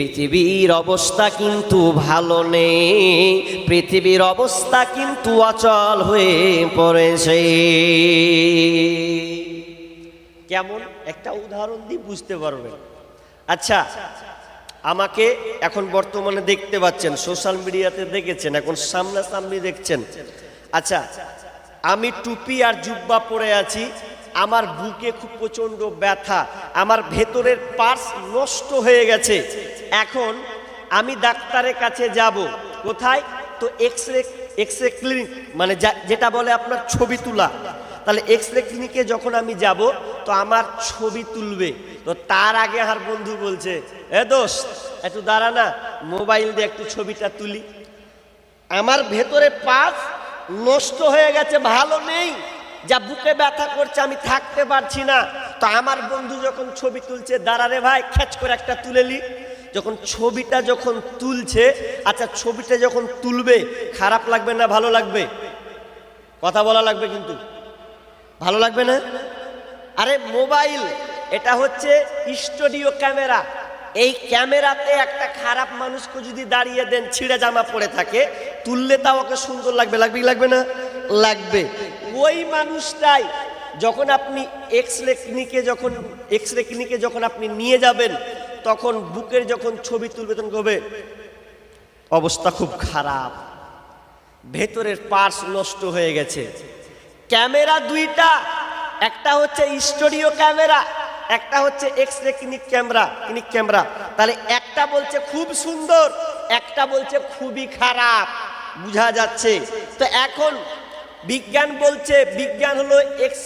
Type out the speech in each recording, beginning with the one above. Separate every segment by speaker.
Speaker 1: পৃথিবীর অবস্থা কিন্তু ভালো নেই। পৃথিবীর অবস্থা কিন্তু অচল হয়ে পড়েছে। কেমন? একটা উদাহরণ দিয়ে বুঝতে পারবেন। আচ্ছা আমাকে এখন বর্তমানে দেখতে পাচ্ছেন, সোশ্যাল মিডিয়াতে দেখেছেন, এখন সামনাসামনি দেখছেন। আচ্ছা আমি টুপি আর জুব্বা পরে আছি আমার বুকে খুব প্রচণ্ড ব্যথা, আমার ভেতরের পার্স নষ্ট হয়ে গেছে। এখন আমি ডাক্তারের কাছে যাব। কোথায়? তো X ray X ray clinic মানে যেটা বলে আপনার ছবি তোলা। তাহলে এক্স রে ক্লিনিকে যখন আমি যাব, তো আমার ছবি তুলবে। তো তার আগে আমার বন্ধু বলছে, এ দোষ একটু দাঁড়া না, মোবাইল দিয়ে একটু ছবিটা তুলি। আমার ভেতরে পাস নষ্ট হয়ে গেছে, ভালো নেই। যা বুকে ব্যথা করছে, আমি থাকতে পারছি না। তো আমার বন্ধু যখন ছবি তুলছে দাঁড়ারে ভাই খেচ করে একটা তুলে লি যখন ছবিটা যখন তুলছে আচ্ছা ছবিটা যখন তুলবে, খারাপ লাগবে না ভালো লাগবে? কথা বলা লাগবে কিন্তু। ভালো লাগবে না? আরে, মোবাইল, এটা হচ্ছে স্টুডিও ক্যামেরা। এই ক্যামেরাতে একটা খারাপ মানুষকে যদি দাঁড়িয়ে দেন, ছিঁড়ে জামা পরে থাকে তুললে তাও ওকে সুন্দর লাগবে লাগবে লাগবে না? লাগবে। ওই মানুষটাই যখন আপনি এক্স রে ক্লিনিকে যখন এক্স রে ক্লিনিকে যখন আপনি নিয়ে যাবেন, তখন বুকের যখন ছবি তুলবে, তখন কবে অবস্থা খুব খারাপ। ভেতরের পার্স নষ্ট হয়ে গেছে। ক্যামেরা দুইটা, একটা হচ্ছে স্টুডিও ক্যামেরা, একটা হচ্ছে X ray clinic camera clinic camera. তাহলে একটা বলছে খুব সুন্দর, একটা বলছে খুবই খারাপ। বোঝা যাচ্ছে। তো এখন বিজ্ঞান বলছে, বিজ্ঞান হলো এক্স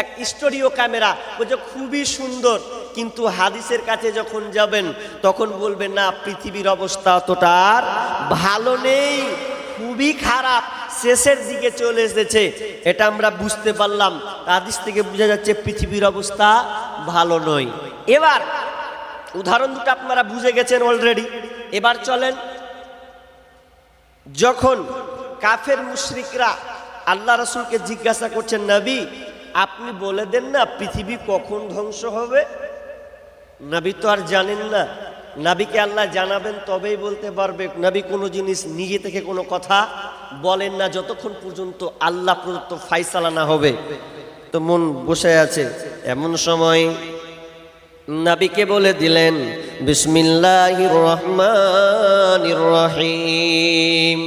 Speaker 1: এক স্টুডিও ক্যামেরা। বলছে খুবই সুন্দর, কিন্তু হাদিসের কাছে যখন যাবেন, তখন বলবেন, না, পৃথিবীর অবস্থা অতটা আর ভালো নেই, খুবই খারাপ, শেষের দিকে চলে এসেছে। এটা আমরা বুঝতে পারলাম। হাদিস থেকে বোঝা যাচ্ছে পৃথিবীর অবস্থা ভালো নয়। এবার, উদাহরণ দুটো আপনারা বুঝে গেছেন অলরেডি এবার চলেন যখন কাফের মুশরিকরা আল্লাহ রসুলকে জিজ্ঞাসা করছেন, নবী, আপনি বলে দেন না পৃথিবী কখন ধ্বংস হবে? নবী তো আর জানেন না। নাবিকে আল্লাহ জানাবেন তবেই বলতে পারবে, নবী কোনো জিনিস নিজে থেকে কোনো কথা বলেন না, যতক্ষণ পর্যন্ত আল্লাহ প্রদত্ত ফাইসালা না হবে। তো মন বসে আছে, এমন সময় নাবিকে বলে দিলেন বিসমিল্লাহির রহমানির রহিম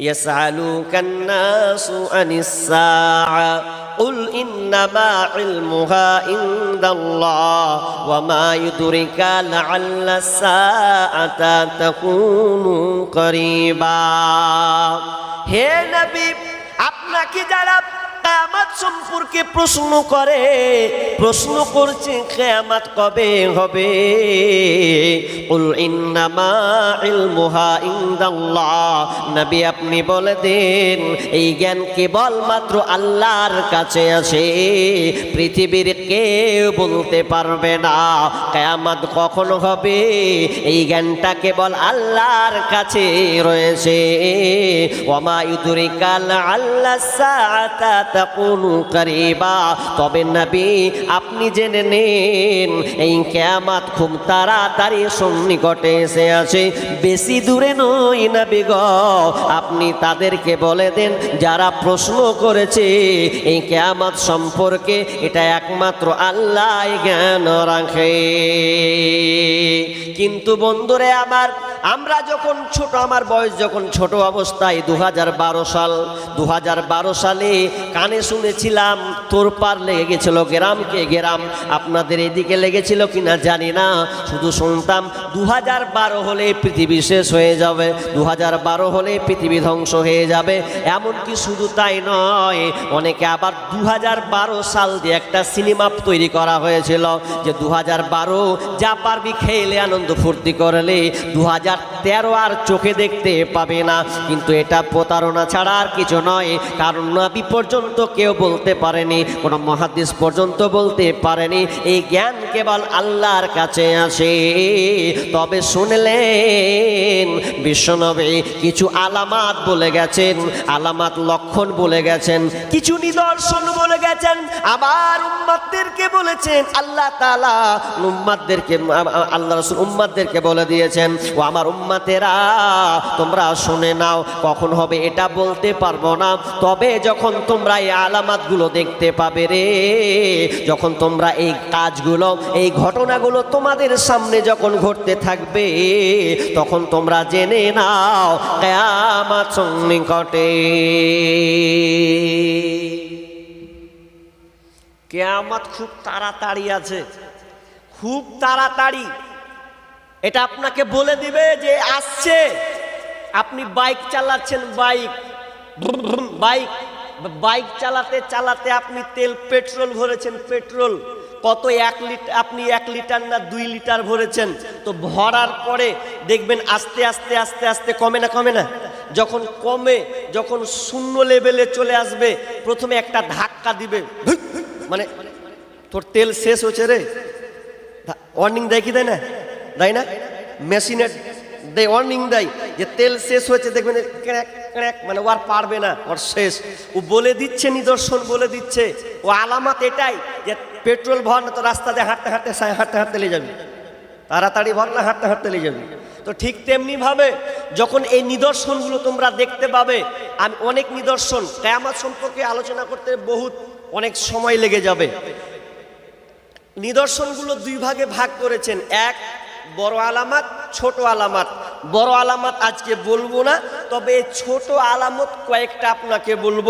Speaker 1: يسألوك الناس عن الساعة قل إنما علمها عند الله وما يدرك لعل الساعة تكون قريبا হে নবী আপনাকে যারা কেয়ামাত সম্পর্কে প্রশ্ন করে, প্রশ্ন করছে কেয়ামাত কবে হবে? উল ইন্নামা ইলমুহা ইনদাল্লাহ। নবী আপনি বলে দেন, এই জ্ঞান কেবল মাত্র আল্লাহর কাছে আছে। পৃথিবীর কেউ বলতে পারবে না, কেয়ামাত কখন হবে? এই জ্ঞানটা কেবল আল্লাহর কাছে রয়েছে। ওমা ইউদুরিকাল আল্লাহ সাআতা করিবা। তবে নবী, আপনি জেনে নেন, এই কিয়ামত খুব তাড়াতাড়ি সন্নিকটে এসে আছে। বেশি দূরে নয় নবী গ, আপনি তাদেরকে বলে দেন, যারা প্রশ্ন করেছে, এই কিয়ামত সম্পর্কে এটা একমাত্র আল্লাহ জ্ঞান রাখে। কিন্তু বন্ধুরে আমার, আমরা যখন ছোট, আমার বয়স যখন ছোট অবস্থায় দু হাজার বারো সাল দু হাজার বারো সালে কানে শুনেছিলাম, তোর পার লেগে গেছিল গ্রামকে গ্রাম। আপনাদের এদিকে লেগেছিল কিনা জানি না। শুধু শুনতাম দু বারো হলে পৃথিবী শেষ হয়ে যাবে। দু বারো হলে পৃথিবী ধ্বংস হয়ে যাবে। এমনকি শুধু তাই নয়, অনেকে আবার দু বারো সাল দিয়ে একটা সিনেমা তৈরি করা হয়েছিল যে দু হাজার বারো যা পারবি খেলে আনন্দ ফুর্তি করলে দু তেরো আর চোখে দেখতে পাবে না। কিন্তু এটা প্রতারণা ছাড়া আর কিছু নয়, কারণ নবী পর্যন্ত কেউ বলতে পারেনি, কোনো মহাদিস পর্যন্ত বলতে পারেনি, এই জ্ঞান কেবল আল্লাহর কাছে আসে। তবে শুনলেন, বিশ্বনবী কিছু আলামাত বলে গেছেন, আলামাত লক্ষণ বলে গেছেন, কিছু নিদর্শন বলে গেছেন আবার উম্মাদদেরকে বলেছেন, আল্লাহ তাআলা উম্মাদদেরকে, আল্লাহ রসুল উম্মাদেরকে বলে দিয়েছেন, ও আমার উম্মাতেরা, তোমরা শুনে নাও, কখন হবে এটা বলতে পারব না। তবে যখন তোমরা এই আলামাতগুলো দেখতে পাবে রে। যখন তোমরা এই কাজগুলো, এই ঘটনাগুলো তোমাদের সামনে যখন ঘটতে থাকবে, তখন তোমরা জেনে নাও, কেয়ামাত সন্নিকটে। কেয়ামত খুব তাড়াতাড়ি আছে। খুব তাড়াতাড়ি। এটা আপনাকে বলে দিবে যে আসছে। আপনি বাইক চালাচ্ছেন, বাইক। বাইক। বাইক চালাতে চালাতে আপনি তেল, পেট্রোল ভরেছেন, পেট্রোল। কত এক লিটার আপনি এক লিটার না দুই লিটার ভরেছেন? তো ভরার পরে দেখবেন আস্তে আস্তে আস্তে আস্তে কমে না কমে না? যখন কমে, যখন শূন্য লেভেলে চলে আসবে, প্রথমে একটা ধাক্কা দিবে। মানে তোর তেল শেষ হচ্ছে রে। ওয়ার্নিং দেয় কি দেয় না? দেয় না? মেশিনের দেয় ওয়ার্নিং দেয়। যে তেল শেষ হয়েছে, দেখবেন ক্র্যাক ক্র্যাক মানে ও আর পারবে না ওর শেষ। ও বলে দিচ্ছে, নিদর্শন বলে দিচ্ছে। ও আলামত এটাই যে পেট্রোল ভর না তো রাস্তা দিয়ে হাঁটতে হাঁটতে হাঁটতে হাঁটতে নিয়ে যাবি। তাড়াতাড়ি ভর না হাঁটতে হাঁটতে লে যাবি। তো ঠিক তেমনি ভাবে যখন এই নিদর্শনগুলো তোমরা দেখতে পাবে, আমি, অনেক নিদর্শন, কেয়ামত সম্পর্কে আলোচনা করতে বহুত অনেক সময় লেগে যাবে। নিদর্শনগুলো দুই ভাগে ভাগ করেছেন। এক, বড় আলামাত, ছোট আলামাত। বড় আলামত আজকে বলব না, তবে ছোট আলামত কয়েকটা আপনাকে বলব।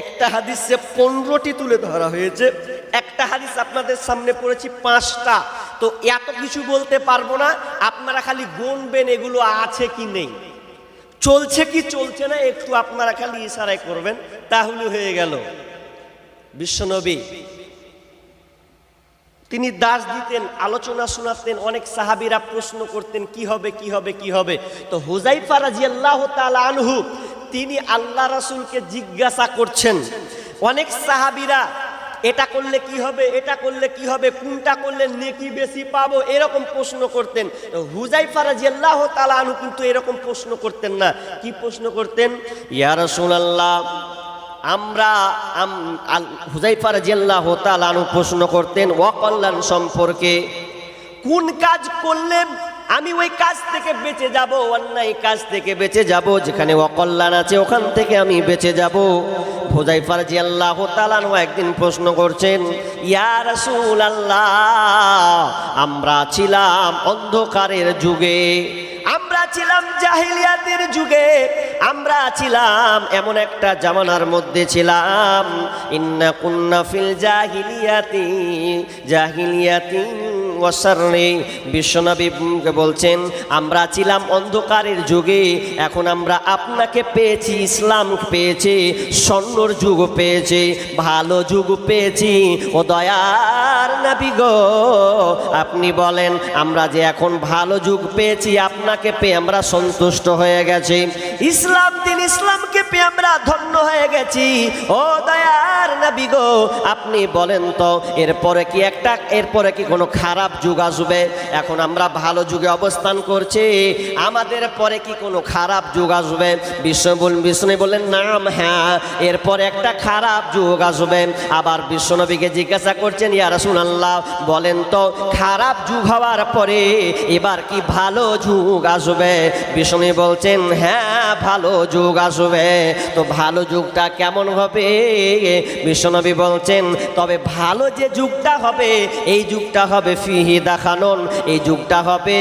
Speaker 1: একটা হাদিসে পনেরোটি তুলে ধরা হয়েছে, একটা হাদিস আপনাদের সামনে পড়েছি পাঁচটা। তো এত কিছু বলতে পারব না, আপনারা খালি গুনবেন এগুলো আছে কি নেই। চলছে কি চলছে না, একটু আপনারা খালি ইশারায় করবেন, তাহলে হয়ে গেল। বিশ্বনবী তিনি দাস দিতেন, আলোচনা শোনাতেন, অনেক সাহাবিরা প্রশ্ন করতেন, কি হবে কি হবে কি হবে? তো হুজাইফা রাজিয়াল্লাহ তাআলা আনহু, তিনি আল্লাহ রাসূলকে জিজ্ঞাসা করছেন, অনেক সাহাবিরা এটা করলে কি হবে, এটা করলে কি হবে, কোনটা করলে নেকি বেশি পাবো, এরকম প্রশ্ন করতেন। তো হুজাইফা রাজিয়াল্লাহ তাআলা আনহু কিন্তু এরকম প্রশ্ন করতেন না। কি প্রশ্ন করতেন? ইয়া রাসূলুল্লাহ আমরা আম- আল- হুজাইফা রাদিয়াল্লাহু তাআলা আনহু প্রশ্ন করতেন ওয়াকল্যাণ সম্পর্কে কোন কাজ করলে আমি ওই কাজ থেকে বেঁচে যাব, অন্যায় কাজ থেকে বেঁচে যাব, যেখানে অকল্যাণ আছে ওখান থেকে আমি বেঁচে যাব? হুজাইফা রাদিয়াল্লাহু তাআলা আনহু একদিন প্রশ্ন করছেন, ইয়া রাসূলুল্লাহ, আমরা ছিলাম অন্ধকারের যুগে আমরা ছিলাম জাহিলিয়াতের যুগে, আমরা ছিলাম এমন একটা জামানার মধ্যে ছিলাম। ইন্না কুন্না ফিল জাহিলিয়াতি জাহিলিয়াতি ওয়াসারনি। বিশ্বনবীকে বলছেন, আমরা ছিলাম অন্ধকারের যুগে, এখন আমরা আপনাকে পেয়েছি, ইসলাম পেয়েছি, স্বর্ণর যুগ পেয়েছি, ভালো যুগ পেয়েছি। ও দয়ার নবী গো, আপনি বলেন, আমরা যে এখন ভালো যুগ পেয়েছি, আপনাকে পেয়ে আমরা সন্তুষ্ট হয়ে গেছি। ইসলাম দিন ইসলামকে পেয়ে আমরা ধন্য হয়ে গেছি। ও দয়ার নবী গো, আপনি বলেন তো, এরপরে কি একটা, এরপরে কি কোনো খারাপ যুগ আসবে? এখন আমরা ভালো যুগে অবস্থান করছি, আমাদের পরে কি কোনো খারাপ যুগ আসবে? বল বিষ্ণু বললেন, নাম হ্যাঁ এরপরে একটা খারাপ যুগ আসবে। আবার বিশ্বনবীকে জিজ্ঞাসা করছেন, ইয়া রাসূলুল্লাহ, বলেন তো, খারাপ যুগ হওয়ার পরে এবার কি ভালো যুগ আসবে? বিষ্ণু বলছেন হ্যাঁ ভালো যুগ আসবে। তো ভালো যুগটা কেমন হবে? বিশ্বনবী বলছেন, তবে ভালো যে যুগটা হবে, এই যুগটা হবে ফিহি দেখানোন এই যুগটা হবে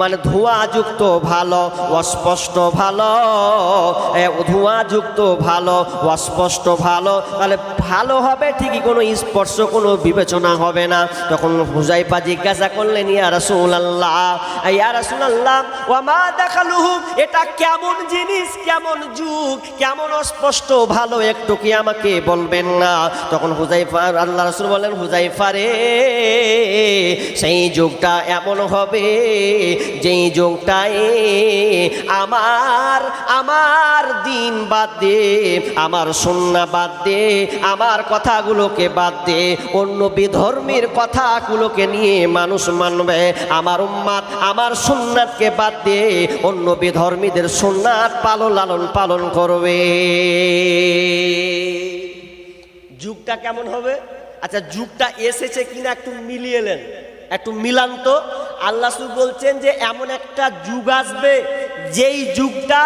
Speaker 1: মানে ধোঁয়াযুক্ত ভালো, অস্পষ্ট ভালো ধোঁয়াযুক্ত ভালো, অস্পষ্ট ভালো। তাহলে ভালো হবে ঠিকই, কোনো স্পর্শ, কোনো বিবেচনা হবে না। তখন হুজাইফা জিজ্ঞাসা করলেন, ইয়া রাসূলুল্লাহ ইয়া রাসূলুল্লাহ, ওয়া মা দেখালুহু? এটা কেমন জিনিস, কেমন যুগ কেমন অস্পষ্ট, ভালো একটু কি আমাকে বলবেন না? তখন হুজাইফা আল্লাহ রসুল বলেন হুজাইফা রে সেই যুগটা এমন হবে, যেই যুগটায় আমার আমার দিন বাদ দে, আমার সুন্না বাদ দে, আমার কথাগুলোকে বাদ দে, অন্য বিধর্মীর কথাগুলোকে নিয়ে মানুষ মানবে, আমার উম্মাদ আমার সুন্নাতকে বাদ দে, অন্য বিধর্মীদের সুন্নাত পালন লালন পালন করবে যুগটা কেমন হবে? আচ্ছা যুগটা এসেছে কিনা একটু মিলিয়ে নেন। একটু মিলান তো আল্লাহ বলছেন যে, এমন একটা যুগ আসবে, যেই যুগটা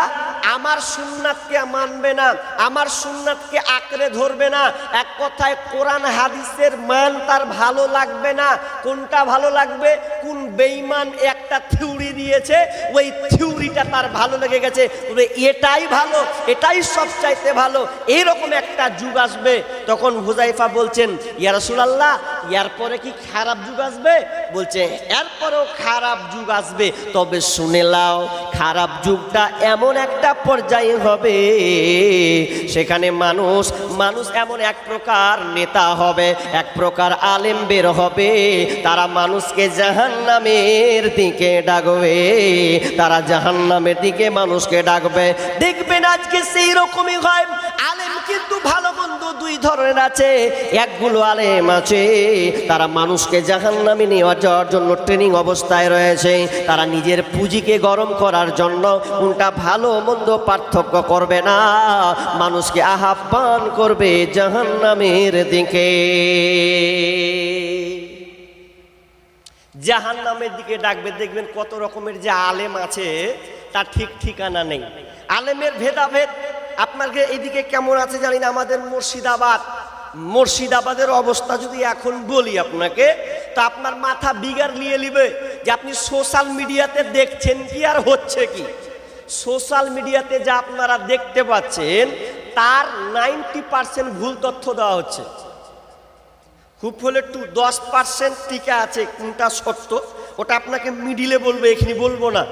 Speaker 1: আমার সুন্নাতকে মানবে না, আমার সুন্নাতকে আঁকড়ে ধরবে না। এক কথায় কোরআন হাদিসের মান তার ভালো লাগবে না। কোনটা ভালো লাগবে? কোন বেঈমান একটা থিওরি দিয়েছে, ওই থিওরিটা তার ভালো লেগে গেছে। বলে এটাই ভালো, এটাই সবচাইতে ভালো এইরকম একটা যুগ আসবে। তখন হুজাইফা বলছেন, ইয়া রাসূলুল্লাহ, ইয়ার পরে কি খারাপ যুগ আসবে? বলছে এরপরেও খারাপ যুগ আসবে। তবে শুনে লাও খারাপ যুগটা এমন একটা পর্যায়ে হবে, সেখানে মানুষ মানুষ এমন এক প্রকার নেতা হবে, এক প্রকার আলেম বের হবে। তারা মানুষকে জাহান্নামের দিকে ডাকবে। তারা জাহান্নামের দিকে মানুষকে ডাকবে। দেখবেন আজকে সেই রকমই হয়। আলেম কিন্তু ভালো মন্দ দুই ধরনের আছে। একগুলো আলেম আছে, তারা মানুষকে জাহান্নামে নিয়ে যাওয়ার জন্য ট্রেনিং অবস্থায় রয়েছে। তারা নিজের পুঁজিকে গরম করার জন্য কোনটা ভালো মন্দ পার্থক্য করবে না। মানুষকে আহ্বান করবে জাহান্নামের দিকে। জাহান নামের দিকে ডাকবে, দেখবেন কত রকমের যে আলেম আছে, তার ঠিক ঠিকানা নেই। আলেমের ভেদাভেদ, আপনাকে এইদিকে কেমন আছে জানি না, আমাদের মুর্শিদাবাদ। মুর্শিদাবাদের অবস্থা যদি এখন বলি আপনাকে, তা আপনার মাথা বিগার নিয়ে নিবে যে আপনি সোশ্যাল মিডিয়াতে দেখছেন কি আর হচ্ছে কি? সোশ্যাল মিডিয়াতে যা আপনারা দেখতে পাচ্ছেন, তার নাইনটি পার্সেন্ট ভুল তথ্য দেওয়া হচ্ছে। খুব হলে একটু দশ পার্সেন্ট টিকা আছে, কোনটা সত্য ওটা আপনাকে মিডিলে বলব, এখানে বলব না।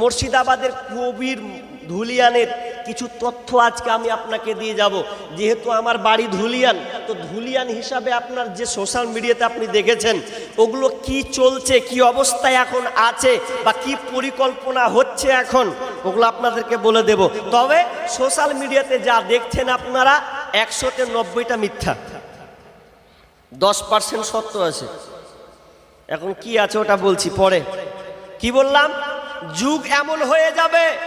Speaker 1: মুর্শিদাবাদের কবির ধুলিয়ানের কিছু তথ্য আজকে আমি আপনাকে দিয়ে যাব। যেহেতু আমার বাড়ি ধুলিয়ান, তো ধুলিয়ান হিসাবে আপনার যে সোশ্যাল মিডিয়াতে আপনি দেখেছেন, ওগুলো কি চলছে, কি অবস্থায় এখন আছে, বা কি পরিকল্পনা হচ্ছে এখন, ওগুলো আপনাদেরকে বলে দেব। তবে সোশ্যাল মিডিয়াতে যা দেখছেন আপনারা, একশোতে নব্বইটা মিথ্যা। দশ পার্সেন্ট সত্য আছে। এখন কি আছে ওটা বলছি, পরে। কি বললাম? যুগ এমন হয়ে যাবে,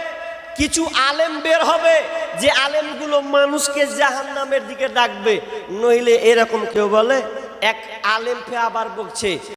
Speaker 1: কিছু আলেম বের হবে, যে আলেমগুলো মানুষকে জাহান নামের দিকে ডাকবে। নইলে এরকম কেউ বলে, এক আলেম ফে আবার বকছে।